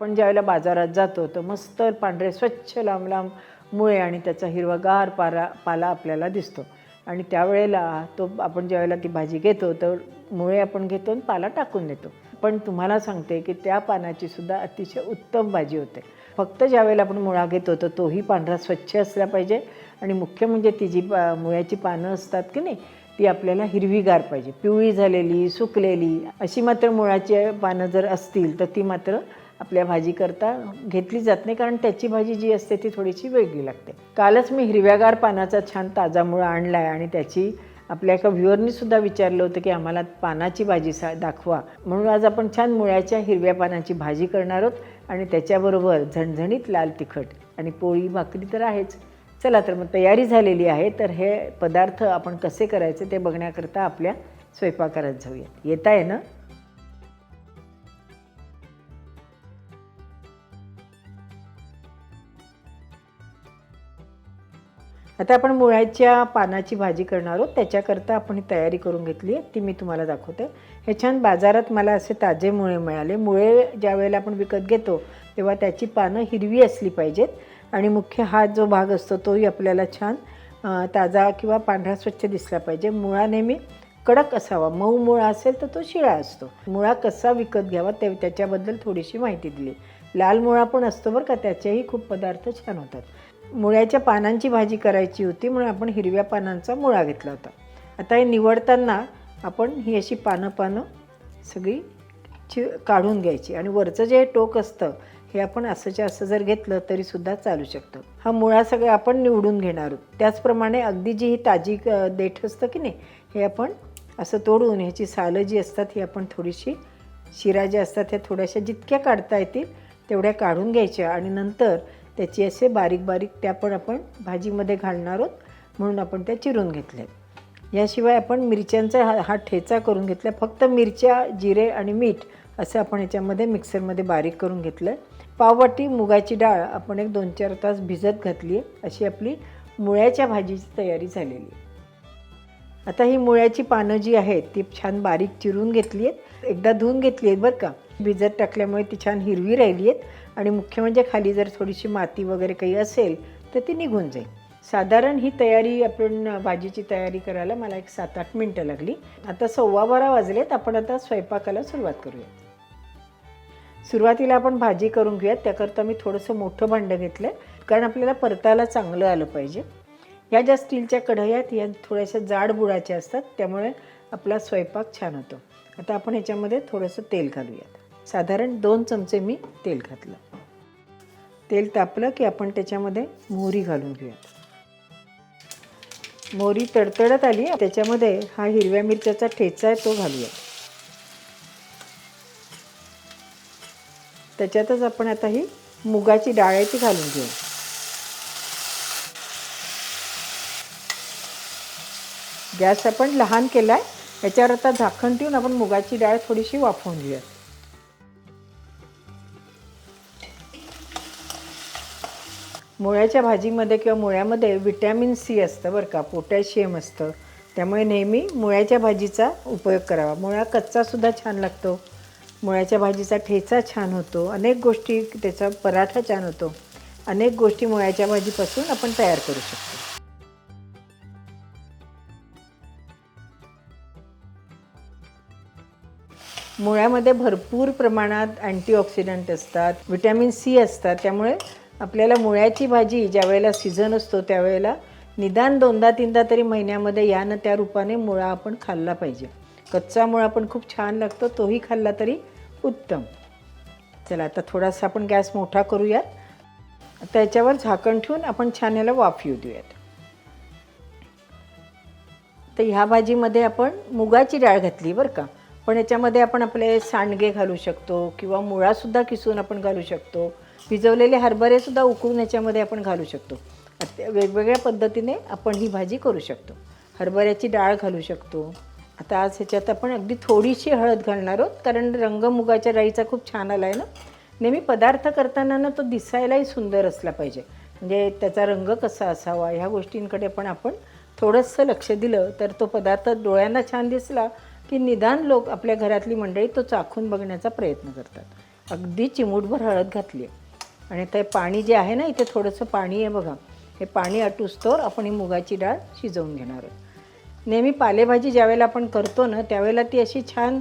पण ज्यावेळेला बाजारात जातो तर मस्त पांढरे स्वच्छ लांब लांब मुळे आणि त्याचा हिरवागार पारा पाला आपल्याला दिसतो. आणि त्यावेळेला तो आपण ज्यावेळेला ती भाजी घेतो तर मुळे आपण घेतो आणि पाला टाकून देतो. पण तुम्हाला सांगते की त्या पानाची सुद्धा अतिशय उत्तम भाजी होते. फक्त ज्यावेळेला आपण मुळा घेतो तर तोही पांढरा स्वच्छ असला पाहिजे. आणि मुख्य म्हणजे ती जी पा मुळ्याची पानं असतात की नाही ती आपल्याला हिरवीगार पाहिजे. पिवळी झालेली सुकलेली अशी मात्र मुळाची पानं जर असतील तर ती मात्र आपल्या भाजी करता घेतली जात नाही कारण त्याची भाजी जी असते ती थोडीशी वेगळी लागते. कालच मी हिरव्यागार पानाचा छान ताजा मुळा आणला आहे आणि त्याची आपल्या एका व्ह्युअरनी सुद्धा विचारलं होतं की आम्हाला पानाची भाजी सा दाखवा. म्हणून आज आपण छान मुळ्याच्या हिरव्या पानाची भाजी करणार आहोत आणि त्याच्याबरोबर झणझणीत लाल तिखट आणि पोळी भाकरी तर आहेच. चला तर मग तयारी झालेली आहे तर हे पदार्थ आपण कसे करायचे ते बघण्याकरता आपल्या स्वयंपाकघरात जाऊया येत आहे ना? आता आपण मुळ्याच्या पानाची भाजी करणार आहोत. त्याच्याकरता आपण ही तयारी करून घेतली आहे. ती मी तुम्हाला दाखवते. हे छान बाजारात मला असे ताजे मुळे मिळाले. मुळे ज्या वेळेला आपण विकत घेतो तेव्हा त्याची पानं हिरवी असली पाहिजेत. आणि मुख्य हा जो भाग असतो तोही आपल्याला छान ताजा किंवा पांढरा स्वच्छ दिसला पाहिजे. मुळा नेहमी कडक असावा. मऊ मुळा असेल तर तो शिळा असतो. मुळा कसा विकत घ्यावा ते त्याच्याबद्दल थोडीशी माहिती दिली. लाल मुळा पण असतो बरं का. त्याचेही खूप पदार्थ छान होतात. मुळ्याच्या पानांची भाजी करायची होती म्हणून आपण हिरव्या पानांचा मुळा घेतला होता. आता हे निवडताना आपण ही अशी पानं पानं सगळी चि काढून घ्यायची. आणि वरचं जे टोक असतं हे आपण असंच्या असं जर घेतलं तरीसुद्धा चालू शकतं. हा मुळा सगळं आपण निवडून घेणार आहोत. त्याचप्रमाणे अगदी जी ही ताजी देठ असतं की नाही हे आपण असं तोडून ह्याची सालं जी असतात ही आपण थोडीशी शिरा ज्या असतात ह्या थोड्याशा जितक्या काढता येतील तेवढ्या काढून घ्यायच्या. आणि नंतर त्याची असे बारीक बारीक त्या पण आपण भाजीमध्ये घालणार आहोत म्हणून आपण त्या चिरून घेतल्यात याशिवाय आपण मिरच्यांचा हा हा ठेचा करून घेतला. फक्त मिरच्या जिरे आणि मीठ असं आपण याच्यामध्ये मिक्सरमध्ये बारीक करून घेतलं. आहे पाववाटी मुगाची डाळ आपण एक दोन चार तास भिजत घातली आहे. अशी आपली मुळ्याच्या भाजीची तयारी झालेली आता ही मुळ्याची पानं जी आहेत ती छान बारीक चिरून घेतली आहेत. एकदा धुवून घेतली आहेत बरं का. भिजत टाकल्यामुळे ती छान हिरवी राहिली आहेत. आणि मुख्य म्हणजे खाली जर थोडीशी माती वगैरे काही असेल तर ती निघून जाईल. साधारण ही तयारी आपण भाजीची तयारी करायला मला एक सात आठ मिनटं लागली. आता सव्वा बारा वाजलेत आपण आता स्वयंपाकाला सुरुवात करूयात. सुरुवातीला आपण भाजी करून घेऊयात त्याकरता मी थोडंसं मोठं भांडं घेतलं आहे कारण आपल्याला परतायला चांगलं आलं पाहिजे. ह्या ज्या स्टीलच्या कढयात या थोड्याशा जाड बुडाच्या असतात त्यामुळे आपला स्वयंपाक छान होतो. आता आपण ह्याच्यामध्ये थोडंसं तेल घालूयात. साधारण दोन चमचे मी तेल घातलं. तेल तापलं की आपण त्याच्यामध्ये मोहरी घालून घेऊयात. मोहरी तडतडत आली त्याच्यामध्ये हा हिरव्या मिरच्याचा ठेचा आहे तो घालूया त्याच्यातच आपण आता ही मुगाची डाळ आहे ती घालून घेऊ. गॅस आपण लहान केला आहे याच्यावर आता झाकण ठेवून आपण मुगाची डाळ थोडीशी वाफवून घेऊयात. मुळ्याच्या भाजीमध्ये किंवा मुळ्यामध्ये विटॅमिन सी असतं बरं का पोटॅशियम असतं. त्यामुळे नेहमी मुळ्याच्या भाजीचा उपयोग करावा. मुळा कच्चासुद्धा छान लागतो. मुळ्याच्या भाजीचा ठेचा छान होतो. अनेक गोष्टी त्याचा पराठा छान होतो. अनेक गोष्टी मुळ्याच्या भाजीपासून आपण तयार करू शकतो. मुळ्यामध्ये भरपूर प्रमाणात अँटीऑक्सिडंट असतात विटॅमिन सी असतात त्यामुळे आपल्याला मुळ्याची भाजी ज्या वेळेला सीझन असतो त्यावेळेला निदान दोनदा तीनदा तरी महिन्यामध्ये या न त्या रूपाने मुळा आपण खाल्ला पाहिजे. कच्चा मुळा पण खूप छान लागतो तोही खाल्ला तरी उत्तम. चला आता थोडासा आपण गॅस मोठा करूयात. आता याच्यावर झाकण ठेवून आपण छान याला वाफ येऊ देऊयात. तर ह्या भाजीमध्ये आपण मुगाची डाळ घातली बरं का. पण याच्यामध्ये आपण आपले सांडगे घालू शकतो किंवा मुळासुद्धा किसून आपण घालू शकतो. भिजवलेले हरभरेसुद्धा उकळून याच्यामध्ये आपण घालू शकतो. वेगवेगळ्या पद्धतीने आपण ही भाजी करू शकतो. हरभऱ्याची डाळ घालू शकतो. आता आज ह्याच्यात आपण अगदी थोडीशी हळद घालणार आहोत कारण रंग मुगाच्या डाळीचा खूप छान आला आहे ना? नेहमी पदार्थ करताना ना तो दिसायलाही सुंदर असला पाहिजे. म्हणजे त्याचा रंग कसा असावा ह्या गोष्टींकडे पण आपण थोडंसं लक्ष दिलं तर तो पदार्थ डोळ्यांना छान दिसला की निदान लोक आपल्या घरातली मंडळी तो चाखून बघण्याचा प्रयत्न करतात. अगदी चिमूटभर हळद घातली आहे आणि ते पाणी जे आहे ना इथे थोडंसं पाणी आहे बघा. हे पाणी अटुस्तोवर आपण ही मुगाची डाळ शिजवून घेणार आहोत. नेहमी पालेभाजी ज्यावेळेला आपण करतो ना त्यावेळेला ती अशी छान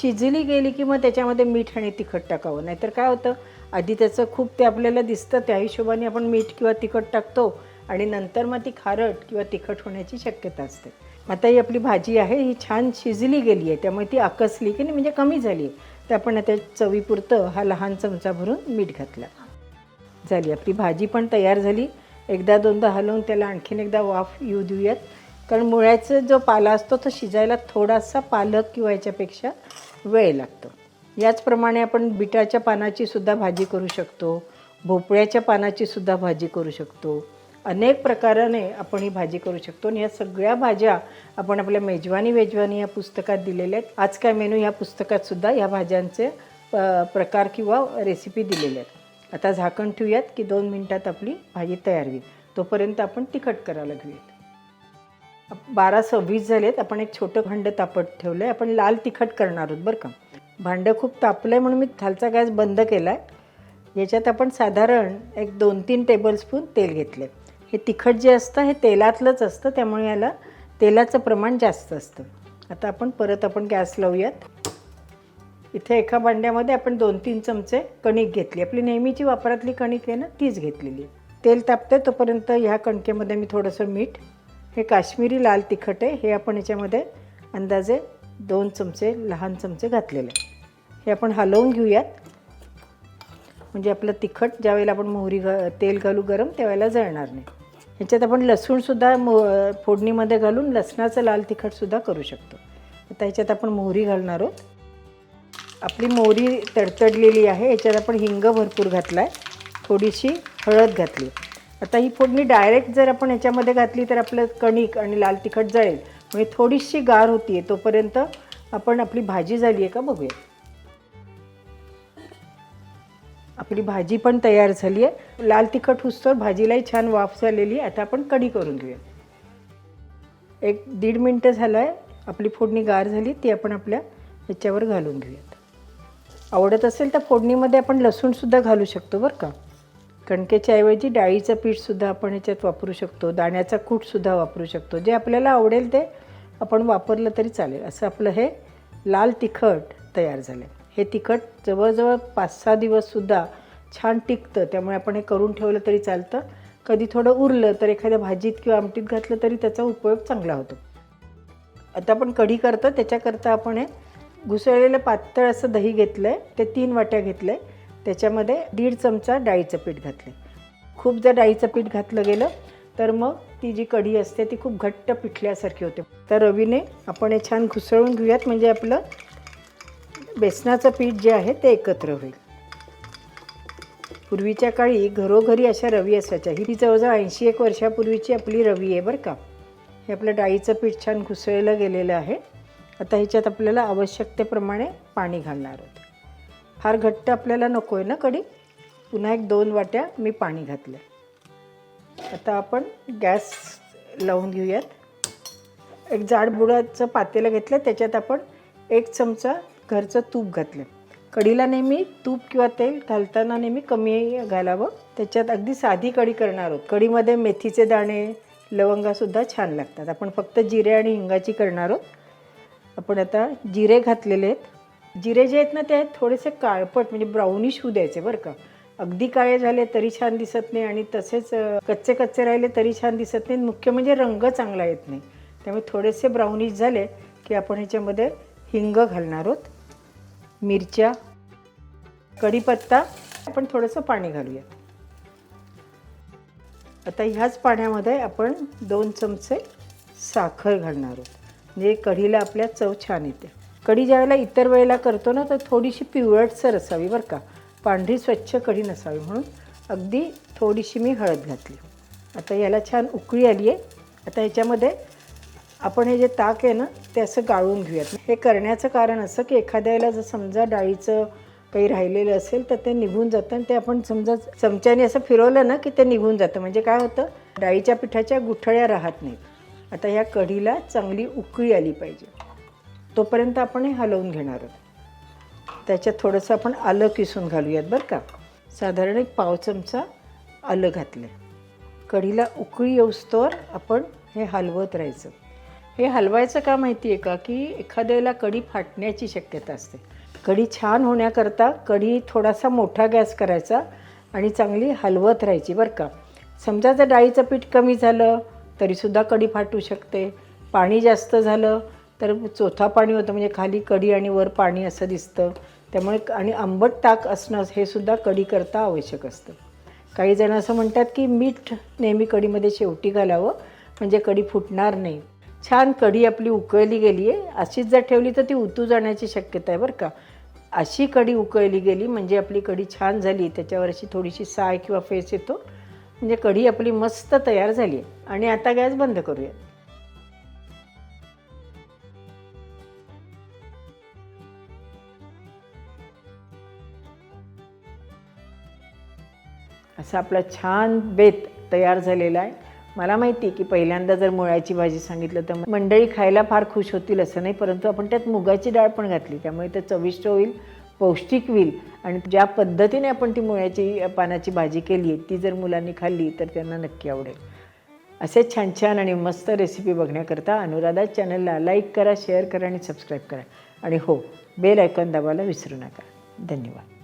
शिजली गेली की मग त्याच्यामध्ये मीठ आणि तिखट टाकावं. नाहीतर काय होतं आधी त्याचं खूप ते आपल्याला दिसतं त्या हिशोबाने आपण मीठ किंवा तिखट टाकतो आणि नंतर मग ती खारट किंवा तिखट होण्याची शक्यता असते. आता ही आपली भाजी आहे ही छान शिजली गेली आहे. त्यामुळे ती आकसली की नाही म्हणजे कमी झाली आहे. तर आपण आता चवीपुरतं हा लहान चमचा भरून मीठ घातला. झाली. आपली भाजी पण तयार झाली. एकदा दोनदा हलवून त्याला आणखीन एकदा वाफ येऊ देऊयात. कारण मुळ्याचा जो पाला असतो तो शिजायला थोडासा पालक किंवा याच्यापेक्षा वेळ लागतो. याचप्रमाणे आपण बिटाच्या पानाची सुद्धा भाजी करू शकतो. भोपळ्याच्या पानाची सुद्धा भाजी करू शकतो. अनेक प्रकाराने आपण ही भाजी करू शकतो. आणि या सगळ्या भाज्या आपण आपल्या मेजवानी वेजवानी या पुस्तकात दिलेल्या आहेत. आज काय मेनू? या पुस्तकात सुद्धा या भाज्यांचे प प्रकार किंवा रेसिपी दिलेल्या आहेत. आता झाकण ठेवूयात की दोन मिनटात आपली भाजी तयार होईल. तोपर्यंत आपण तिखट करायला घेऊयात. बारा सव्वीस झालेत आपण एक छोटं भांडं तापत ठेवलं आहे आपण लाल तिखट करणार आहोत बरं का? भांडं खूप तापलं आहे म्हणून मी खालचा गॅस बंद केला आहे याच्यात आपण साधारण एक दोन तीन टेबलस्पून तेल घेतले हे तिखट जे असतं हे तेलातलंच असतं. त्यामुळे याला तेलाचं प्रमाण जास्त असतं. आता आपण परत आपण गॅस लावूयात. इथे एका भांड्यामध्ये आपण दोन तीन चमचे कणिक घेतली. आपली नेहमीची वापरातली कणिक आहे ना तीच घेतलेली आहे. तेल तापते तोपर्यंत ह्या कणकेमध्ये मी थोडंसं मीठ हे काश्मीरी लाल तिखट आहे हे आपण याच्यामध्ये अंदाजे दोन चमचे लहान चमचे घातलेले हे आपण हलवून घेऊयात. म्हणजे आपलं तिखट ज्यावेळेला आपण मोहरी घ तेल घालू गरम त्यावेळेला जळणार नाही. ह्याच्यात आपण लसूणसुद्धा मो फोडणीमध्ये घालून लसणाचं लाल तिखटसुद्धा करू शकतो. आता ह्याच्यात आपण मोहरी घालणार आहोत. आपली मोहरी तडतडलेली आहे याच्यात आपण हिंग भरपूर घातला आहे थोडीशी हळद घातली. आता ही फोडणी डायरेक्ट जर आपण याच्यामध्ये घातली तर आपलं कणिक आणि लाल तिखट जळेल. म्हणजे थोडीशी गार होती आहे तोपर्यंत आपण आपली भाजी झाली आहे का बघूया. आपली भाजी पण तयार झाली आहे. लाल तिखट हुसतोर भाजीलाही छान वाफ झालेली आहे. आता आपण कढी करून घेऊया. एक दीड मिनटं झालं आहे आपली फोडणी गार झाली ती आपण आपल्या ह्याच्यावर घालून घेऊया. आवडत असेल तर फोडणीमध्ये आपण लसूणसुद्धा घालू शकतो बरं का. कणकेच्या ऐवजी डाळीचं पीठसुद्धा आपण ह्याच्यात वापरू शकतो. दाण्याचा कूटसुद्धा वापरू शकतो. जे आपल्याला आवडेल ते आपण वापरलं तरी चालेल. असं आपलं हे लाल तिखट तयार झालं आहे हे तिखट जवळजवळ पाच सहा दिवससुद्धा छान टिकतं. त्यामुळे आपण हे करून ठेवलं तरी चालतं. कधी थोडं उरलं तर एखाद्या भाजीत किंवा आमटीत घातलं तरी त्याचा उपयोग चांगला होतो. आता आपण कढी करतो. त्याच्याकरता आपण हे घुसळलेलं पातळ असं दही घेतलं आहे ते तीन वाट्या घेतलं आहे त्याच्यामध्ये दीड चमचा डाळीचं पीठ घातलं खूप जर डाळीचं पीठ घातलं गेलं तर मग ती जी कढी असते ती खूप घट्ट पिठल्यासारखी होते. तर रवीने आपण हे छान घुसळून घेऊयात. म्हणजे आपलं बेसनाचं पीठ जे आहे ते एकत्र होईल. पूर्वीच्या काळी घरोघरी अशा रवी असायच्या. ही जवळजवळ ऐंशी एक वर्षापूर्वीची आपली रवी आहे बरं का? हे आपलं डाळीचं पीठ छान घुसळलं गेलेलं आहे. आता ह्याच्यात आपल्याला आवश्यकतेप्रमाणे पाणी घालणार आहोत. फार घट्ट आपल्याला नको आहे ना कढी? पुन्हा एक दोन वाट्या मी पाणी घातलं आता आपण गॅस लावून घेऊयात. एक जाडबुडाचं पातेलं घेतलं त्याच्यात आपण एक चमचा घरचं तूप घातलं कढीला नेहमी तूप किंवा तेल घालताना नेहमी कमी घालावं. त्याच्यात अगदी साधी कढी करणार आहोत. कढीमध्ये मेथीचे दाणे लवंगासुद्धा छान लागतात. आपण फक्त जिरे आणि हिंगाची करणार आहोत. आपण आता जिरे घातलेले आहेत. जिरे जे आहेत ना ते थोडेसे काळपट म्हणजे ब्राउनिश होऊ द्यायचे बरं का. अगदी काळे झाले तरी छान दिसत नाही आणि तसेच कच्चे कच्चे राहिले तरी छान दिसत नाही. मुख्य म्हणजे रंग चांगला येत नाही. त्यामुळे थोडेसे ब्राउनिश झाले की आपण ह्याच्यामध्ये हिंग घालणार आहोत. मिरच्या कढीपत्ता आपण थोडंसं पाणी घालूया. आता ह्याच पाण्यामध्ये आपण दोन चमचे साखर घालणार आहोत. म्हणजे कढीला आपल्या चव छान येते. कढी ज्यावेळेला इतर वेळेला करतो ना तर थोडीशी पिवळटसर असावी बरं का. पांढरी स्वच्छ कढी नसावी म्हणून अगदी थोडीशी मी हळद घातली. आता याला छान उकळी आली आहे आता ह्याच्यामध्ये आपण हे जे ताक आहे ना ते असं गाळून घेऊयात. हे करण्याचं कारण असं की एखाद्याला जर समजा डाळीचं काही राहिलेलं असेल तर ते निघून जातं आणि ते आपण समजा चमच्याने असं फिरवलं ना की ते निघून जातं. म्हणजे काय होतं? डाळीच्या पिठाच्या गुठळ्या राहत नाहीत. आता ह्या कढीला चांगली उकळी आली पाहिजे. तोपर्यंत आपण हे हलवून घेणार आहोत. त्याच्यात थोडंसं आपण आलं किसून घालूयात बरं का. साधारण एक पाव चमचा आलं घातलं कढीला उकळी येऊस्तोवर आपण हे हलवत राहायचं. हे हलवायचं का माहिती आहे का? की एखाद्याला कढी फाटण्याची शक्यता असते. कढी छान होण्याकरता कढी थोडासा मोठा गॅस करायचा आणि चांगली हलवत राहायची बरं का. समजा जर डाळीचं पीठ कमी झालं तरीसुद्धा कढी फाटू शकते. पाणी जास्त झालं तर चोथा पाणी होतं म्हणजे खाली कडी आणि वर पाणी असं दिसतं. त्यामुळे आणि आंबट ताक असणं हे सुद्धा कढी करता आवश्यक असतं. काही जण असं म्हणतात की मीठ नेहमी कढीमध्ये शेवटी घालावं म्हणजे कढी फुटणार नाही. छान कढी आपली उकळली गेली आहे अशीच जर ठेवली तर ती उतू जाण्याची शक्यता आहे बरं का. अशी कढी उकळली गेली म्हणजे आपली कढी छान झाली त्याच्यावर अशी थोडीशी साय किंवा फेस येतो म्हणजे कढी आपली मस्त तयार झाली आहे आणि आता गॅस बंद करूया. असा आपला छान बेत तयार झालेला आहे. मला माहिती आहे की पहिल्यांदा जर मुळ्याची भाजी सांगितलं तर मंडळी खायला फार खुश होतील असं नाही परंतु आपण त्यात मुगाची डाळ पण घातली त्यामुळे ते चविष्ट होईल पौष्टिक होईल आणि ज्या पद्धतीने आपण ती मुळ्याची पानाची भाजी केली आहे ती जर मुलांनी खाल्ली तर त्यांना नक्की आवडेल. असे छान छान आणि मस्त रेसिपी बघण्याकरता अनुराधा चॅनलला लाईक करा शेअर करा आणि सबस्क्राईब करा. आणि हो बेल आयकॉन दाबायला विसरू नका. धन्यवाद.